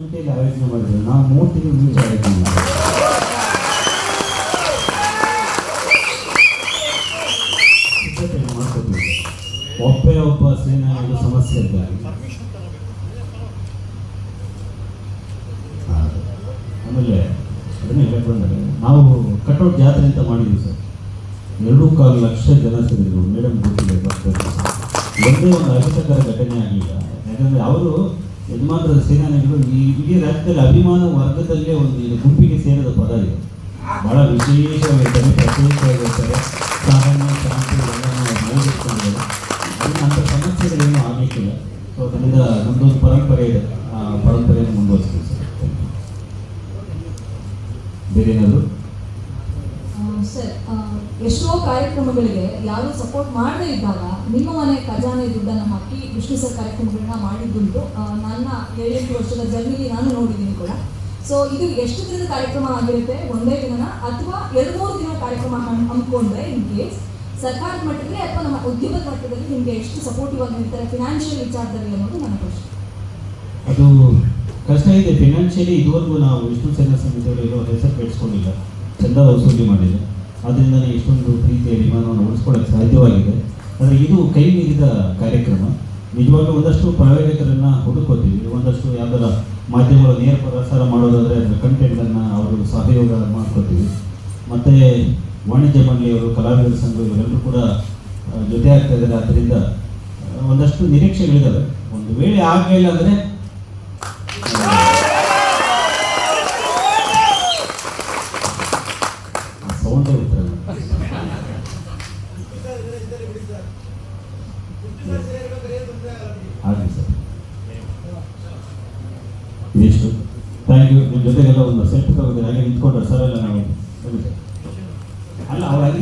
ಗಂಟೆಯಲ್ಲಿ ಆಯೋಜನೆ ಮಾಡಿದ್ರು ನಾವು ಮೂರು ತಿಂಗಳು ಮುಂಚೆ ಆಯೋಜನೆ ಮಾಡಿದ್ವಿ ಸಿದ್ಧತೆಯನ್ನು ಒಬ್ಬೇ ಒಬ್ಬ ಸೇನಾನಿಗಳು ಸಮಸ್ಯೆ ಇದ್ದಾರೆ. ಆಮೇಲೆ ಅದನ್ನೇ ಹೇಳಕ್ ನಾವು ಕಟೌಟ್ ಜಾತ್ರೆ ಅಂತ ಮಾಡಿದ್ವಿ ಸರ್. ಎರಡು ಕಾಲು ಲಕ್ಷ ಜನ ಸೇರಿದ್ರು. ಮೇಡಮ್ ಗೊತ್ತಿದೆ ಬರ್ತಾರೆ ಒಂದೇ ಒಂದು ಅಹಿತಕರ ಘಟನೆ ಆಗಲಿಲ್ಲ. ಯಾಕಂದರೆ ಅವರು ಯಜಮಾನರ ಸೇನಾನಿಗಳು ಈ ಇಡೀ ರಾಜ್ಯದಲ್ಲಿ ಅಭಿಮಾನ ವರ್ಗದಲ್ಲೇ ಒಂದು ಇದು ಗುಂಪಿಗೆ ಸೇರಿದ ಪದ ಇದು. ಬಹಳ ವಿಶೇಷವಾಗಿರ್ತಾರೆ ಪ್ರತ್ಯೇಕವಾಗಿರ್ತಾರೆ ಸಾಮಾನ್ಯ ಶಾಂತಿ ಎಲ್ಲವನ್ನು ಸಮಸ್ಯೆಗಳೇನು ಆಗಲಿಕ್ಕಿಲ್ಲ. ಸೊ ಅದರಿಂದ ನಮ್ಮದೊಂದು ಪರಂಪರೆ ಇದೆ. ಆ ಪರಂಪರೆಯನ್ನು ಮುಂದುವರಿಸ್ತೀವಿ ಸರ್. ಬೇರೆ ಏನಾದರೂ? ಎಷ್ಟೋ ಕಾರ್ಯಕ್ರಮಗಳಿಗೆ ಯಾರು ಸಪೋರ್ಟ್ ಮಾಡದೇ ಇದ್ದಾಗ ನಿಮ್ಮ ಮನೆ ಖಜಾನೆ ದುಡ್ಡನ್ನು ಹಾಕಿ ವಿಷ್ಣು ಸರ್ ಕಾರ್ಯಕ್ರಮಗಳನ್ನ ಮಾಡಿದ್ದುಂಟು. ನನ್ನ ಏಳೆಂಟು ವರ್ಷದ ಜರ್ನಿಲಿ ನಾನು ನೋಡಿದ್ದೀನಿ ಕೂಡ. ಸೊ ಇದು ಎಷ್ಟು ದಿನದ ಕಾರ್ಯಕ್ರಮ ಆಗಿರುತ್ತೆ? ಒಂದೇ ದಿನನ? ಅಥವಾ ಎರಡು ಮೂರು ದಿನ ಕಾರ್ಯಕ್ರಮ ಹಮ್- ಹಮ್ಮಿಕೊಂಡ್ರೆ ಇನ್ ಕೇಸ್ ಸರ್ಕಾರದ ಮಟ್ಟದಲ್ಲಿ ಅಥವಾ ನಮ್ಮ ಉದ್ಯೋಗದ ಮಟ್ಟದಲ್ಲಿ ನಿಮಗೆ ಎಷ್ಟು ಸಪೋರ್ಟಿವ್ ಆಗಿ ನಿಲ್ತಾರೆ ಫಿನಾನ್ಷಿಯಲ್ ವಿಚಾರದಲ್ಲಿ ಅನ್ನೋದು ನನ್ನ ಪ್ರಶ್ನೆ. ಅದು ಕಷ್ಟ ಇದೆ. ಫಿನಾನ್ಷಿಯಲಿ ಇದುವರೆಗೂ ನಾವು ವಿಷ್ಣು ಸೇನಾ ಸಮಿತಿಯವರು ಹೆಸರು ಕೆಡಿಸ್ಕೊಂಡಿಲ್ಲ ಔಷಧಿ ಮಾಡಿದೆ. ಅದರಿಂದ ನಾನು ಇಷ್ಟೊಂದು ಪ್ರೀತಿಯ ವಿಮಾನವನ್ನು ಉಳಿಸ್ಕೊಳ್ಳೋಕ್ಕೆ ಸಾಧ್ಯವಾಗಿದೆ. ಆದರೆ ಇದು ಕೈ ಮೀರಿದ ಕಾರ್ಯಕ್ರಮ. ನಿಜವಾಗ್ಲೂ ಒಂದಷ್ಟು ಪ್ರಾಯೋಜಕರನ್ನು ಹುಡುಕೋತೀವಿ. ಒಂದಷ್ಟು ಯಾವ್ದಾರ ಮಾಧ್ಯಮಗಳ ನೇರ ಪ್ರಸಾರ ಮಾಡೋದಾದರೆ ಅದರ ಕಂಟೆಂಟನ್ನು ಅವರು ಸಹಯೋಗ ಮಾಡ್ಕೋತೀವಿ. ಮತ್ತು ವಾಣಿಜ್ಯ ಮಂಡಳಿಯವರು, ಕಲಾವಿದರ ಸಂಘ ಇವರೆಲ್ಲರೂ ಕೂಡ ಜೊತೆ ಆಗ್ತಾ ಇದ್ದಾರೆ. ಆದ್ದರಿಂದ ಒಂದಷ್ಟು ನಿರೀಕ್ಷೆಗಳಿದ್ದಾವೆ ಒಂದು ವೇಳೆ ಆಗಲಿಲ್ಲ ಅಂದರೆ ಆಗಲಿ ಸರ್. ಇದಿಷ್ಟು. ಥ್ಯಾಂಕ್ ಯು ನಿಮ್ಮ ಜೊತೆಗೆಲ್ಲ ಒಂದು ಸೆಲ್ಫಿ ತಗೋದ್ರೆ ಹಾಗೆ ನಿಂತ್ಕೊಂಡ್ರೆ ಸರ್ ಎಲ್ಲ ನಾವು ಅಲ್ಲ, ಅವ್ರ